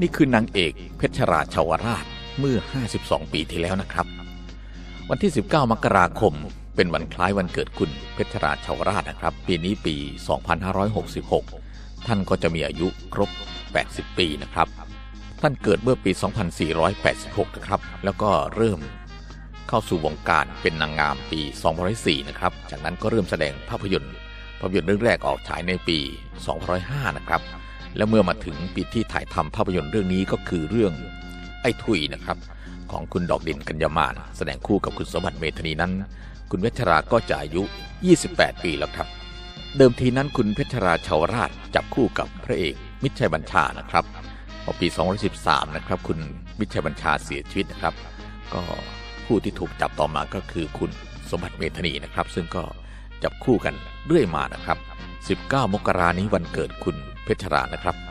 นี่คือนางเอกเพชรราชาวราชเมื่อ 52 ปีที่แล้วนะครับ วันที่ 19 มกราคม เป็นวันคล้ายวันเกิดคุณเพชรราชาวราชนะครับ ปีนี้ปี 2566 ท่านก็จะมีอายุครบ 80 ปีนะครับ ท่านเกิดเมื่อปี 2486 นะครับ แล้วก็เริ่มเข้าสู่วงการเป็นนางงามปี 2004 นะครับ จากนั้นก็เริ่มแสดงภาพยนตร์ ภาพยนตร์เรื่องแรกออกฉายในปี 2005 นะครับ และเมื่อมาถึงปีที่ถ่ายทำภาพยนตร์เรื่องนี้ก็คือเรื่องไอ้ทุยนะครับ ของคุณดอกดินกัญญามานแสดงคู่กับคุณสมบัติเมธนีนั้น คุณเพชรราก็จะอายุ 28 ปีแล้วครับ เดิมทีนั้นคุณเพชรราชาวราชจับคู่กับพระเอกมิตรชัยบัญชานะครับพอปี 2013 นะครับ คุณมิตรชัยบัญชาเสียชีวิตนะครับ ก็ผู้ที่ถูกจับต่อมาก็คือคุณสมบัติเมธนีนะครับ ซึ่งก็จับคู่กันเรื่อยมานะครับ 19 มกรานี้วันเกิดคุณ เพชรรานะครับ